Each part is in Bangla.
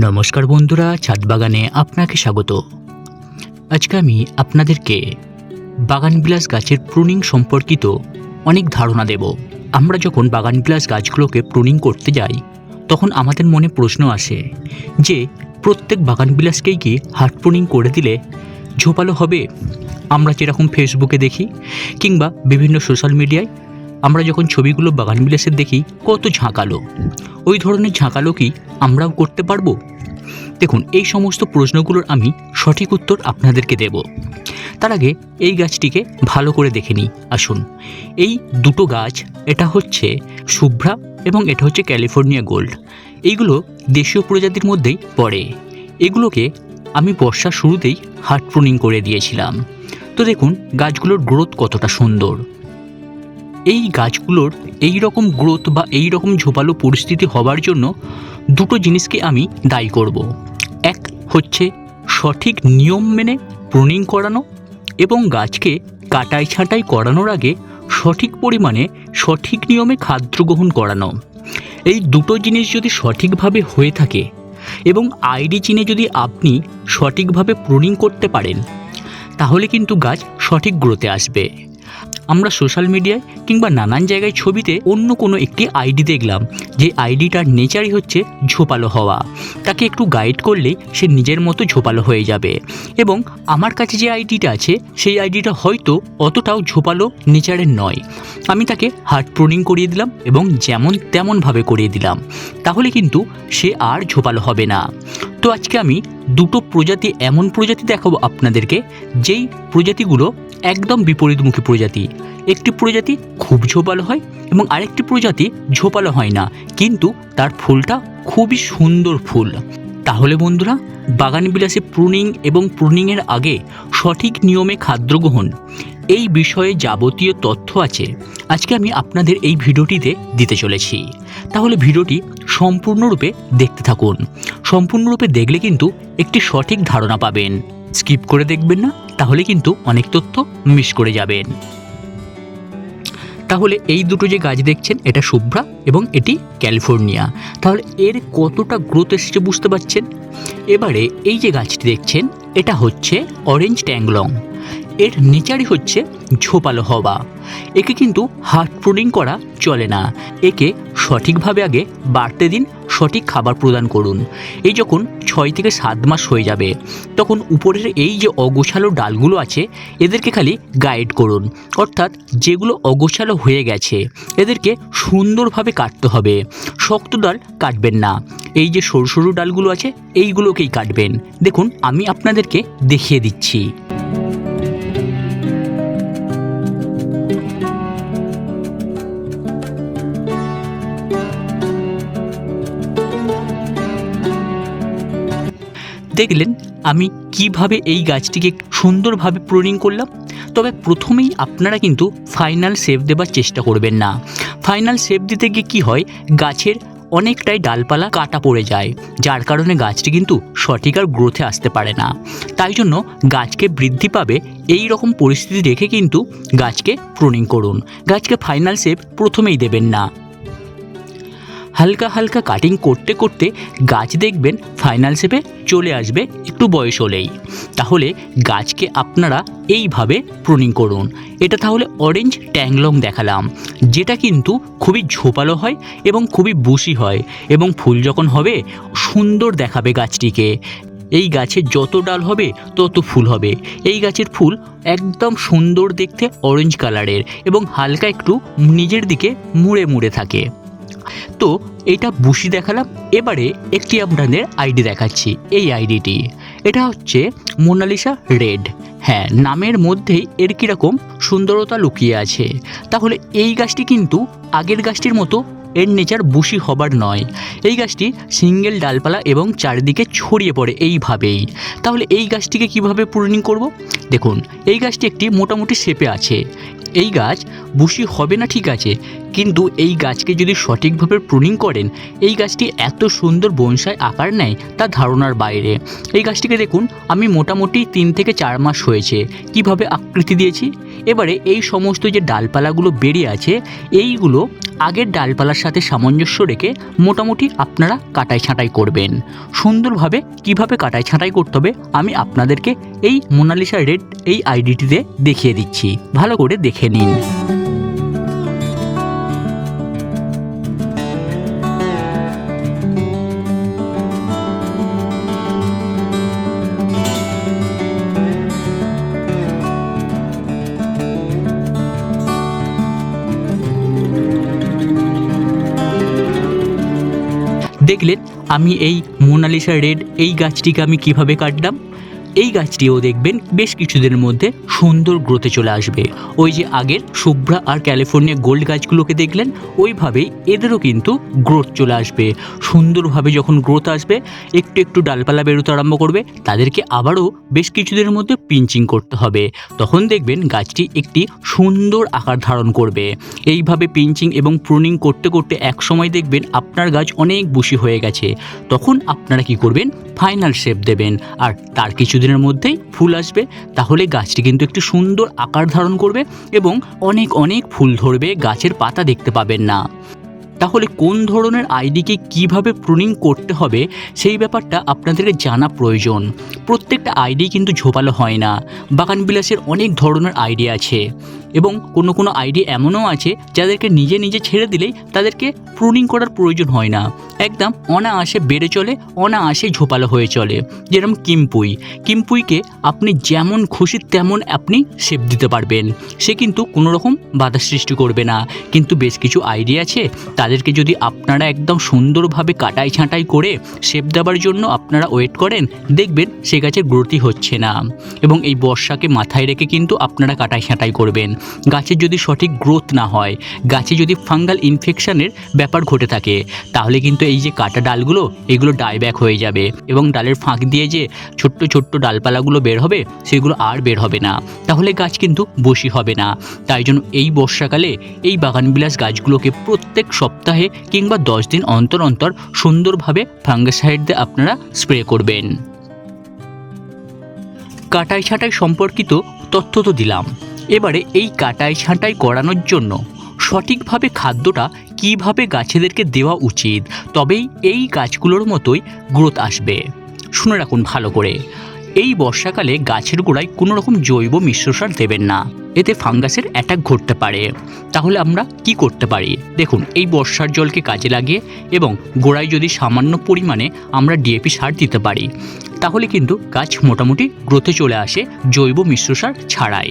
নমস্কার বন্ধুরা ছাদ বাগানে আপনাকে স্বাগত। আজকে আমি আপনাদেরকে বাগান বিলাস গাছের প্রুনিং সম্পর্কিত অনেক ধারণা দেব। আমরা যখন বাগান বিলাস গাছগুলোকে প্রুনিং করতে যাই, তখন আমাদের মনে প্রশ্ন আসে যে, প্রত্যেক বাগান বিলাসকেই কি হার্ট প্রুনিং করে দিলে ঝোপালো হবে? আমরা যেরকম ফেসবুকে দেখি কিংবা বিভিন্ন সোশ্যাল মিডিয়ায় আমরা যখন ছবিগুলো বাগান বিলাসের দেখি, কত ঝাঁকালো। ওই ধরনের ঝাঁকালো কি আমরাও করতে পারব? দেখুন, এই সমস্ত প্রশ্নগুলোর আমি সঠিক উত্তর আপনাদেরকে দেব। তার আগে এই গাছটিকে ভালো করে দেখে নিই, আসুন। এই দুটো গাছ, এটা হচ্ছে শুভ্রা এবং এটা হচ্ছে ক্যালিফোর্নিয়া গোল্ড। এইগুলো দেশীয় প্রজাতির মধ্যেই পড়ে। এগুলোকে আমি বর্ষার শুরুতেই হার্ট প্রুনিং করে দিয়েছিলাম। তো দেখুন, গাছগুলোর গ্রোথ কতটা সুন্দর। এই গাছগুলোর এই রকম গ্রোথ বা এই রকম ঝোপালো পরিস্থিতি হবার জন্য দুটো জিনিসকে আমি দায়ী করব। এক হচ্ছে সঠিক নিয়ম মেনে প্রুনিং করানো এবং গাছকে কাটাই ছাঁটাই করানোর আগে সঠিক পরিমাণে সঠিক নিয়মে খাদ্য গ্রহণ করানো। এই দুটো জিনিস যদি সঠিকভাবে হয়ে থাকে এবং আইডি চিনে যদি আপনি সঠিকভাবে প্রুনিং করতে পারেন, তাহলে কিন্তু গাছ সঠিক গ্রোথে আসবে। আমরা সোশ্যাল মিডিয়ায় কিংবা নানান জায়গায় ছবিতে অন্য কোনো একটি আইডি দেখলাম, যে আইডিটার নেচারই হচ্ছে ঝোপালো হওয়া। তাকে একটু গাইড করলেই সে নিজের মতো ঝোপালো হয়ে যাবে। এবং আমার কাছে যে আইডিটা আছে, সেই আইডিটা হয়তো অতটাও ঝোপালো নেচারের নয়। আমি তাকে হার্ট প্রুনিং করিয়ে দিলাম এবং যেমন তেমনভাবে করিয়ে দিলাম। তাহলে কিন্তু সে আর ঝোপালো হবে না। তো আজকে আমি দুটো প্রজাতি, এমন প্রজাতি দেখাবো আপনাদেরকে, যেই প্রজাতিগুলো একদম বিপরীতমুখী প্রজাতি। একটি প্রজাতি খুব ঝোপালো হয় এবং আরেকটি প্রজাতি ঝোপালো হয় না, কিন্তু তার ফুলটা খুবই সুন্দর ফুল। তাহলে বন্ধুরা বাগান বিলাসে প্রুনিং এবং প্রুনিংয়ের আগে সঠিক নিয়মে খাদ্য গ্রহণ, এই বিষয়ে যাবতীয় তথ্য আছে। আজকে আমি আপনাদের এই ভিডিওটিতে দিতে চলেছি। তাহলে ভিডিওটি সম্পূর্ণরূপে দেখতে থাকুন। সম্পূর্ণরূপে দেখলে কিন্তু একটি সঠিক ধারণা পাবেন। স্কিপ করে দেখবেন না, তাহলে কিন্তু অনেক তথ্য মিস করে যাবেন। তাহলে এই দুটো যে গাছ দেখছেন, এটা শুভ্রা এবং এটি ক্যালিফোর্নিয়া। তাহলে এর কতটা গ্রোথ এসেছে বুঝতে পারছেন? এবারে এই যে গাছটি দেখছেন, এটা হচ্ছে অরেঞ্জ ট্যাংলং। এর নেচারই হচ্ছে ঝোপালো হওয়া। একে কিন্তু হার্ট প্রুনিং করা চলে না। একে সঠিকভাবে আগে বাড়তে দিন সঠিক খাবার প্রদান করুন। এই যখন ছয় থেকে সাত মাস হয়ে যাবে, তখন উপরের এই যে অগোছালো ডালগুলো আছে, এদেরকে খালি গাইড করুন। অর্থাৎ যেগুলো অগোছালো হয়ে গেছে, এদেরকে সুন্দরভাবে কাটতে হবে। শক্ত ডাল কাটবেন না। এই যে সরু সরু ডালগুলো আছে, এইগুলোকেই কাটবেন। দেখুন, আমি আপনাদেরকে দেখিয়ে দিচ্ছি। দেখলেন আমি কীভাবে এই গাছটিকে সুন্দরভাবে প্রুনিং করলাম। তবে প্রথমেই আপনারা কিন্তু ফাইনাল শেপ দেবার চেষ্টা করবেন না। ফাইনাল শেপ দিতে গিয়ে কী হয়? গাছের অনেকটাই ডালপালা কাটা পড়ে যায়, যার কারণে গাছটি কিন্তু সঠিক আর গ্রোথে আসতে পারে না। তাই জন্য গাছকে বৃদ্ধি পাবে এই রকম পরিস্থিতি রেখে কিন্তু গাছকে প্রুনিং করুন। গাছকে ফাইনাল শেপ প্রথমেই দেবেন না। হালকা হালকা কাটিং করতে করতে গাছ দেখবেন ফাইনাল শেপে চলে আসবে একটু বয়স হলেই। তাহলে গাছকে আপনারা এইভাবে প্রুনিং করুন। এটা তাহলে অরেঞ্জ ট্যাংলং দেখালাম, যেটা কিন্তু খুবই ঝোপালো হয় এবং খুবই বুশি হয় এবং ফুল যখন হবে সুন্দর দেখাবে গাছটিকে। এই গাছে যত ডাল হবে তত ফুল হবে। এই গাছের ফুল একদম সুন্দর দেখতে অরেঞ্জ কালারের এবং হালকা একটু নিজের দিকে মুড়ে মুড়ে থাকে। তো এটা বুশি দেখালাম, এবারে একটি আপনাদের আইডি দেখাচ্ছি, এই আইডিটি। এটা হচ্ছে মোনালিসা রেড। হ্যাঁ নামের মধ্যেই এর কীরকম সুন্দরতা লুকিয়ে আছে। তাহলে এই গাছটি কিন্তু আগের গাছটির মতো এর নেচার বুশি হবার নয়। এই গাছটি সিঙ্গেল ডালপালা এবং চারিদিকে ছড়িয়ে পড়ে এইভাবেই। তাহলে এই গাছটিকে কীভাবে পূরণী করব? দেখুন, এই গাছটি একটি মোটামুটি শেপে আছে। এই গাছ বুশি হবে না ঠিক আছে কিন্তু এই গাছকে যদি সঠিকভাবে প্রুনিং করেন, এই গাছটি এত সুন্দর বনসাই আকার নেয় তা ধারণার বাইরে। এই গাছটিকে দেখুন, আমি মোটামুটি তিন থেকে চার মাস হয়েছে। কীভাবে আকৃতি দিয়েছি? এবারে এই সমস্ত যে ডালপালাগুলো বেরিয়ে আছে, এইগুলো আগের ডালপালার সাথে সামঞ্জস্য রেখে মোটামুটি আপনারা কাটাই ছাঁটাই করবেন। সুন্দরভাবে কীভাবে কাটাই ছাঁটাই করতে হবে, আমি আপনাদেরকে এই মোনালিসা রেড এই আইডিটিতে দেখিয়ে দিচ্ছি। ভালো করে দেখে নিন। আমি এই মোনালিসা রেড এই গাছটিকে আমি কীভাবে কাটলাম? এই গাছটিও দেখবেন বেশ কিছুদিনের মধ্যে সুন্দর গ্রোথে চলে আসবে। ওই যে আগের শুভ্রা আর ক্যালিফোর্নিয়া গোল্ড গাছগুলোকে দেখলেন, ওইভাবেই এদেরও কিন্তু গ্রোথ চলে আসবে। সুন্দরভাবে যখন গ্রোথ আসবে, একটু একটু ডালপালা বেরোতে আরম্ভ করবে, তাদেরকে আবারও বেশ কিছুদিনের মধ্যে পিঞ্চিং করতে হবে। তখন দেখবেন গাছটি একটি সুন্দর আকার ধারণ করবে। এইভাবে পিঞ্চিং এবং প্রুনিং করতে করতে এক সময় দেখবেন আপনার গাছ অনেক বুশি হয়ে গেছে। তখন আপনারা কি করবেন? ফাইনাল শেপ দেবেন। আর তার কিছুদিনের মধ্যেই ফুল আসবে, তাহলে গাছটি কিন্তু একটি সুন্দর আকার ধারণ করবে এবং অনেক অনেক ফুল ধরবে, গাছের পাতা দেখতে পাবেন না। তাহলে কোন ধরনের আইডিকে কীভাবে প্রুনিং করতে হবে, সেই ব্যাপারটা আপনাদের জানা প্রয়োজন। প্রত্যেকটা আইডি কিন্তু ঝোপালো হয় না। বাগান বিলাসের অনেক ধরনের আইডি আছে। এবং কোনো কোনো আইডি এমনও আছে যাদেরকে নিজে নিজে ছেড়ে দিলেই তাদেরকে প্রুনিং করার প্রয়োজন হয় না। একদম অনায়াসে বেড়ে চলে, অনায়াসে ঝোপালো হয়ে চলে। যেরকম কিমপুই। কিমপুইকে আপনি যেমন খুশি তেমন আপনি শেপ দিতে পারবেন। সে কিন্তু কোনো রকম বাধা সৃষ্টি করবে না। কিন্তু বেশ কিছু আইডিয়া আছে। তাদেরকে যদি আপনারা একদম সুন্দরভাবে কাটাই ছাঁটাই করে শেপ দেওয়ার জন্য আপনারা ওয়েট করেন, দেখবেন সে গাছে গ্রোথই হচ্ছে না। এবং এই বর্ষাকে মাথায় রেখে কিন্তু আপনারা কাটাই ছাঁটাই করবেন। গাছের যদি সঠিক গ্রোথ না হয়, গাছে যদি ফাঙ্গাল ইনফেকশনের ব্যাপার ঘটে থাকে, তাহলে কিন্তু এই যে কাটা ডালগুলো, এগুলো ডাইব্যাক হয়ে যাবে এবং ডালের ফাঁক দিয়ে যে ছোট্ট ছোট্ট ডালপালাগুলো বের হবে, সেগুলো আর বের হবে না। তাহলে গাছ কিন্তু বসি হবে না। তাই জন্য এই বর্ষাকালে এই বাগানবিলাস গাছগুলোকে প্রত্যেক সপ্তাহে কিংবা দশ দিন অন্তর অন্তর সুন্দরভাবে ফাঙ্গাসাইড দিয়ে আপনারা স্প্রে করবেন। কাটাই ছাঁটাই সম্পর্কিত তথ্য তো দিলাম। এবারে এই কাটাই ছাঁটাই করানোর জন্য সঠিকভাবে খাদ্যটা কীভাবে গাছেদেরকে দেওয়া উচিত? তবেই এই গাছগুলোর মতোই গ্রোথ আসবে। শুনে রাখুন ভালো করে। এই বর্ষাকালে গাছের গোড়ায় কোনো রকম জৈব মিশ্র সার দেবেন না। এতে ফাঙ্গাসের অ্যাটাক ঘটতে পারে। তাহলে আমরা কি করতে পারি? দেখুন, এই বর্ষার জলকে কাজে লাগিয়ে এবং গোড়ায় যদি সামান্য পরিমাণে আমরা ডিএপি সার দিতে পারি তাহলে কিন্তু গাছ মোটামুটি গ্রোথে চলে আসে জৈব মিশ্র সার ছাড়াই।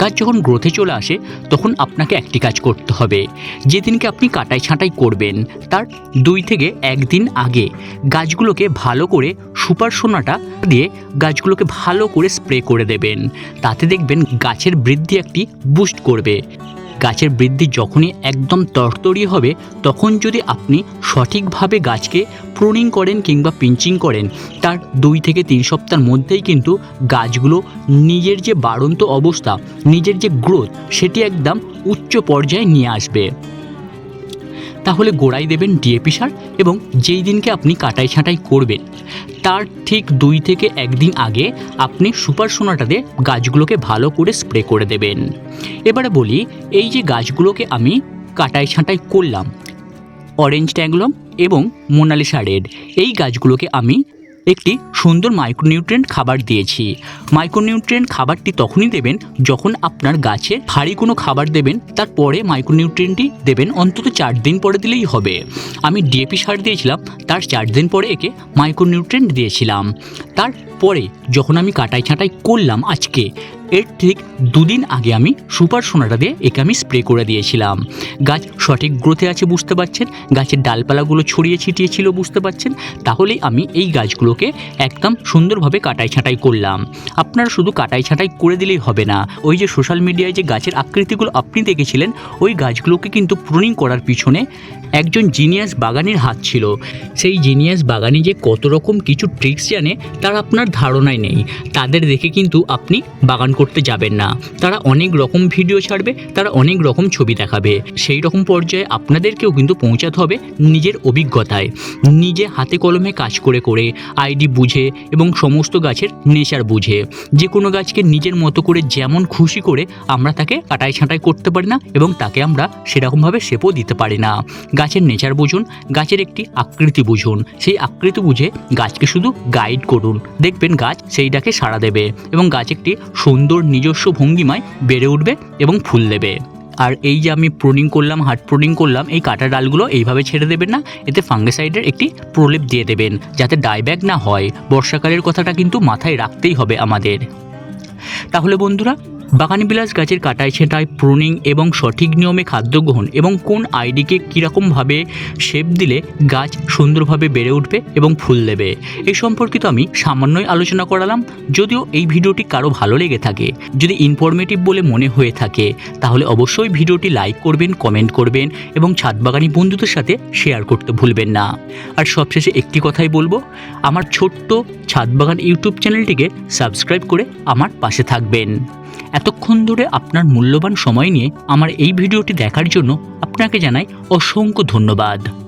গাছ যখন গ্রোথে চলে আসে, তখন আপনাকে একটি কাজ করতে হবে। যেদিনকে আপনি কাটাই ছাঁটাই করবেন, তার দুই থেকে একদিন আগে গাছগুলোকে ভালো করে সুপার সোনাটা দিয়ে গাছগুলোকে ভালো করে স্প্রে করে দেবেন। তাতে দেখবেন গাছের বৃদ্ধি একটি বুস্ট করবে। গাছের বৃদ্ধি যখনই একদম তরতরি হবে, তখন যদি আপনি সঠিকভাবে গাছকে প্রুনিং করেন কিংবা পিঞ্চিং করেন, তার দুই থেকে তিন সপ্তাহের মধ্যেই কিন্তু গাছগুলো নিজের যে বাড়ন্ত অবস্থা, নিজের যে গ্রোথ সেটি একদম উচ্চ পর্যায়ে নিয়ে আসবে। তাহলে গোড়ায় দেবেন ডিএপি সার এবং যেই দিনকে আপনি কাটাই ছাঁটাই করবেন, তার ঠিক দুই থেকে একদিন আগে আপনি সুপার সোনাটাতে গাছগুলোকে ভালো করে স্প্রে করে দেবেন। এবারে বলি, এই যে গাছগুলোকে আমি কাটাই ছাঁটাই করলাম, অরেঞ্জ ট্যাংলম এবং মোনালিসা রেড, এই গাছগুলোকে আমি একটি সুন্দর মাইক্রোনিউট্রিয়েন্ট খাবার দিয়েছি। মাইক্রোনিউট্রিয়েন্ট খাবারটি তখনই দেবেন যখন আপনার গাছে ভারী কোনো খাবার দেবেন, তারপরে মাইক্রোনিউট্রিয়েন্টটি দেবেন অন্তত চার দিন পরে দিলেই হবে। আমি ডিএপি সার দিয়েছিলাম, তার চার দিন পরে একে মাইক্রোনিউট্রিয়েন্ট দিয়েছিলাম। তারপরে যখন আমি কাটাই ছাঁটাই করলাম আজকে এর ঠিক দুদিন আগে আমি সুপার সোনাটা দিয়ে একে আমি স্প্রে করে দিয়েছিলাম। গাছ সঠিক গ্রোথে আছে বুঝতে পারছেন? গাছের ডালপালাগুলো ছড়িয়ে ছিটিয়ে ছিল বুঝতে পারছেন? তাহলেই আমি এই গাছগুলোকে একদম সুন্দরভাবে কাটাই ছাঁটাই করলাম। আপনারা শুধু কাটাই ছাঁটাই করে দিলেই হবে না। ওই যে সোশ্যাল মিডিয়ায় যে গাছের আকৃতিগুলো আপনি দেখেছিলেন, ওই গাছগুলোকে কিন্তু প্রুনিং করার পিছনে একজন জিনিয়াস বাগানের হাত ছিল। সেই জিনিয়াস বাগানি যে কত রকম কিছু ট্রিক্স জানে, তার আপনার ধারণাই নেই। তাদের দেখে কিন্তু আপনি বাগান করতে যাবেন না। তারা অনেক রকম ভিডিও ছাড়বে, তারা অনেক রকম ছবি দেখাবে। সেই রকম পর্যায়ে আপনাদেরকেও কিন্তু পৌঁছাতে হবে নিজের অভিজ্ঞতায়। নিজে হাতে কলমে কাজ করে করে, আইডি বুঝে এবং সমস্ত গাছের নেচার বুঝে। যে কোনো গাছকে নিজের মতো করে যেমন খুশি করে, আমরা তাকে কাটাই ছাঁটাই করতে পারি না এবং তাকে আমরা সেরকমভাবে শেপও দিতে পারি না। গাছের নেচার বুঝুন, গাছের একটি আকৃতি বুঝুন। সেই আকৃতি বুঝে গাছকে শুধু গাইড করুন। দেখবেন গাছ সেইটাকে সাড়া দেবে এবং গাছ একটি সুন্দর নিজস্ব ভঙ্গিমায় বেড়ে উঠবে এবং ফুল দেবে। আর এই যে আমি প্রুনিং করলাম হার্ড প্রুনিং করলাম, এই কাটা ডালগুলো এইভাবে ছেড়ে দেবেন না, এতে ফাঙ্গিসাইডের একটি প্রলেপ দিয়ে দেবেন যাতে ডাইব্যাক না হয়। বর্ষাকালের কথাটা কিন্তু মাথায় রাখতেই হবে আমাদের। তাহলে বন্ধুরা বাগান বিলাস গাছের কাটাই ছেঁটাই প্রুনিং এবং সঠিক নিয়মে খাদ্য গ্রহণ এবং কোন আইডিকে কীরকমভাবে শেপ দিলে গাছ সুন্দরভাবে বেড়ে উঠবে এবং ফুল দেবে। এই সম্পর্কিত আমি সামান্যই আলোচনা করালাম, যদিও এই ভিডিওটি কারও ভালো লেগে থাকে। যদি ইনফরমেটিভ বলে মনে হয়ে থাকে, তাহলে অবশ্যই ভিডিওটি লাইক করবেন কমেন্ট করবেন এবং ছাদ বাগানি বন্ধুদের সাথে শেয়ার করতে ভুলবেন না। আর সবশেষে একটি কথাই বলব, আমার ছোট্ট ছাদ বাগান ইউটিউব চ্যানেলটিকে সাবস্ক্রাইব করে আমার পাশে থাকবেন। এতক্ষণ ধরে আপনার মূল্যবান সময় নিয়ে আমার এই ভিডিওটি দেখার জন্য আপনাকে জানাই অসংখ্য ধন্যবাদ।